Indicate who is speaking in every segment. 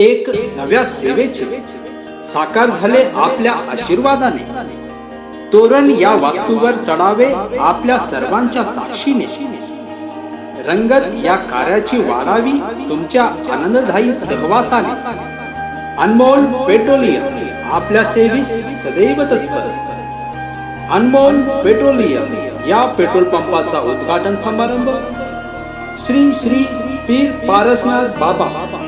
Speaker 1: एक नव्या सेवेचे साकार झाले आपल्या आशीर्वादाने. तोरण या वास्तूवर चढावे आपल्या सर्वांच्या साक्षीने. रंगत या कार्याची वाढावी तुमच्या आनंददायी सहवासाने. अनमोल पेट्रोलियम आपल्या सेवीस सदैव तत्पर. अनमोल पेट्रोलियम या पेट्रोल पंपाचा उद्घाटन समारंभ. श्री श्री पीर पारसनाथ बाबा.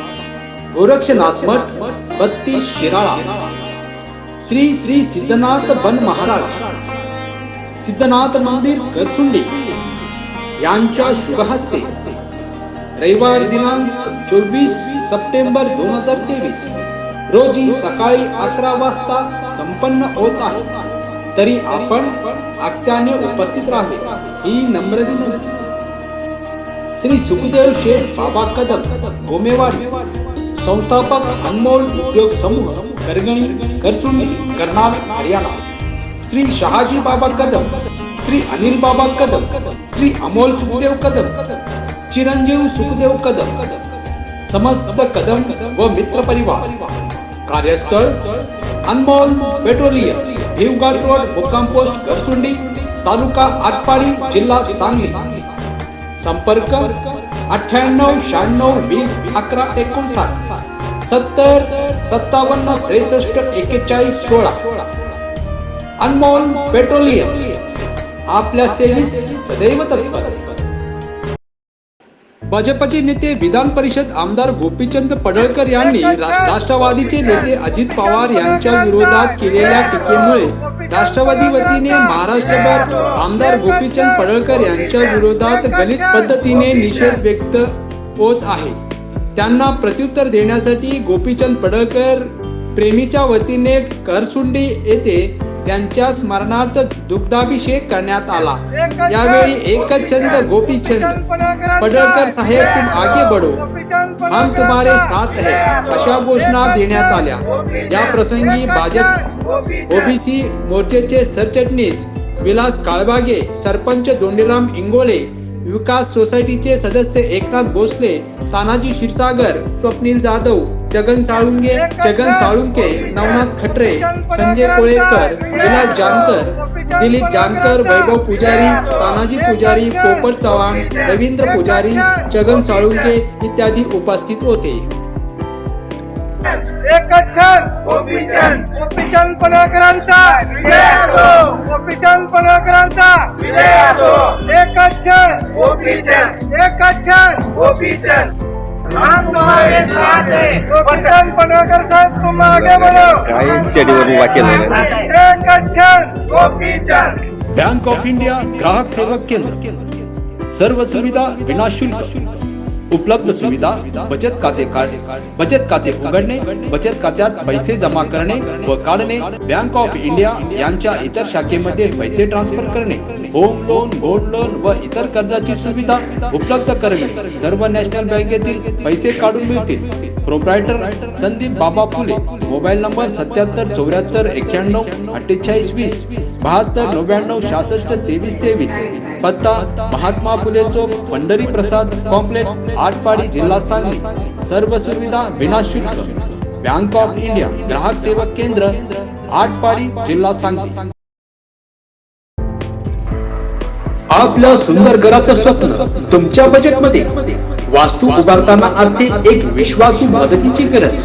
Speaker 1: गोरक्षनाथ मठ बत्ती शिराळा. श्री श्री सिद्धनाथ बन महाराज. सिद्धनाथ मंदिर गरसुंडी यांच्या शुभहस्ते रविवार दिनांक चोवीस सप्टेंबर दोन हजार तेवीस रोजी सकाळी अकरा वाजता संपन्न होत आहे. तरी आपण आत्याने उपस्थित राहावे ही नम्र विनंती. श्री सुखदेव शेठ बाबा कदम गोमेवाडी. संस्थापक अनमोल उद्योग समूह, करगणी, करचुंडी, करनाल, हरियाणा। श्री शहाजी बाबा कदम, श्री अनिल बाबा कदम, श्री अमोल सुखदेव कदम, चिरंजीव सुखदेव कदम। समस्त कदम व मित्र परिवार। कार्यस्थळ, अनमोल पेट्रोलियम भिवघाट रोड, मुक्काम पोस्ट गरसुंडी तालुका आटपाडी, जिल्हा सांगली। संपर्क अठ्ठ्याण्णव शहाण्णव वीस अकरा एकोणसाठ। सत्तर सत्तावन्न त्रेसष्ट एक्केचाळीस सोळा. अनमोल पेट्रोलियम आपल्या सेवेस सदैव तत्पर. भाजपचे नेते विधान परिषद आमदार गोपीचंद पडळकर यांनी राष्ट्रवादीचे नेते अजित पवार यांच्या विरोधात केलेल्या टीकेमुळे राष्ट्रवादी वतीने महाराष्ट्रभर आमदार गोपीचंद पडळकर यांच्या विरोधात गलित पद्धतीने निषेध व्यक्त होत आहे. त्यांना प्रत्युत्तर देण्यासाठी गोपीचंद पडळकर प्रेमीच्या वतीने करसुंडी येथे त्यांच्या स्मरणार्थ दुग्धाभिषेक करण्यात आला. यावेळी एकच छंद गोपीचंद पडळकर साहेब तुम आगे बढ़ो. हम तुम्हारे साथ है अशा घोषणा देण्यात आल्या. या प्रसंगी भाजप ओबीसी मोर्चेचे सरचिटणीस विलास काळबागे सरपंच दोंडीराम इंगोले विकास सोसायटीचे सदस्य एकनाथ भोसले तानाजी क्षीरसागर स्वप्नील जाधव जगन साळुंगे जगन साळुंके नवनाथ खटरे संजय कोळेकर विलास जानकर दिलीप जानकर वैभव पुजारी तानाजी पुजारी पोपट चव्हाण रवींद्र पुजारी जगन साळुंके इत्यादी उपस्थित होते.
Speaker 2: एकच छान गोपीचंद. गोपीचंद पडळकरांचा. विजय असो. गोपीचंद पडळकरांचा. विजय असो. एकच छान गोपीचंद. एकच छान गोपीचंद गोपीचंद पडळकर साहेब तुम आगे छान गोपीचंद.
Speaker 1: बँक ऑफ इंडिया ग्राहक सेवक केंद्र. सर्व सुविधा विनाशुल्क. उपलब्ध सुविधा बचत खाते बचत खाते उघडणे बचत खात्यात पैसे जमा करणे व काढणे बँक ऑफ इंडिया यांच्या इतर शाखेमध्ये पैसे ट्रान्सफर करणे होम लोन गोल्ड लोन व इतर कर्जाची सुविधा उपलब्ध करणे. सर्व नॅशनल बँकेतील पैसे काढून मिळतील. प्रोप्रायटर संदीप बाबा फुले मोबाईल नंबर सत्याहत्तर चौऱ्याहत्तर एक्क्याण्णव अठ्ठेचाळीस वीस बहात्तर नव्याण्णव सहासष्ट तेवीस तेवीस. पत्ता महात्मा फुले चौक पंढरी प्रसाद कॉम्प्लेक्स आटपाडी जिल्हा सांगली. सर्व सुविधा विनाशुल्क बँक ऑफ इंडिया ग्राहक सेवा केंद्र आटपाडी जिल्हा सांगली. आपल्या सुंदर घराचं स्वप्न तुमच्या बजेटमध्ये वास्तू उभारताना असते एक विश्वासू मदतीची गरज.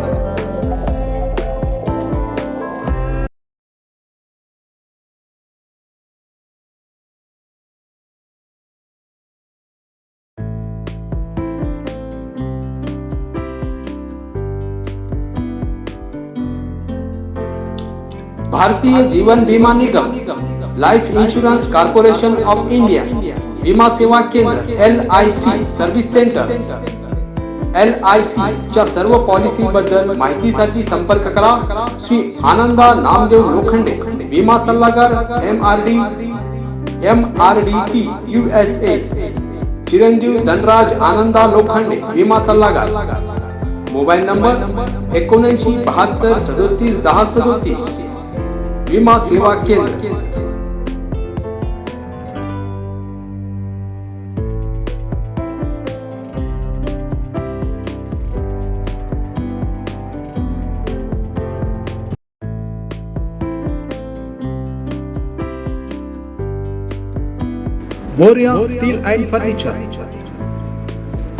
Speaker 1: Bharatiya Jeevan Bima Nigam life insurance corporation of India विमा सेवा केंद्र L I C service centre L I C च्या सर्व पॉलिसी बद्दल माहितीसाठी संपर्क करा. श्री आनंदा नामदेव लोखंडे विमा सल्लागार M R D M R D T U S A चिरंजीव धनराज आनंदा लोखंडे विमा सल्लागार. मोबाईल नंबर एकोणऐंशी बहात्तर सदोतीस दहा सदोतीस. विमा सेवा केंद्र.
Speaker 3: Morya steel and furniture.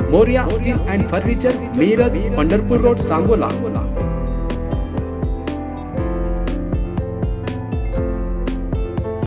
Speaker 3: Morya steel and furniture Miraj Pandharpur road Sangola.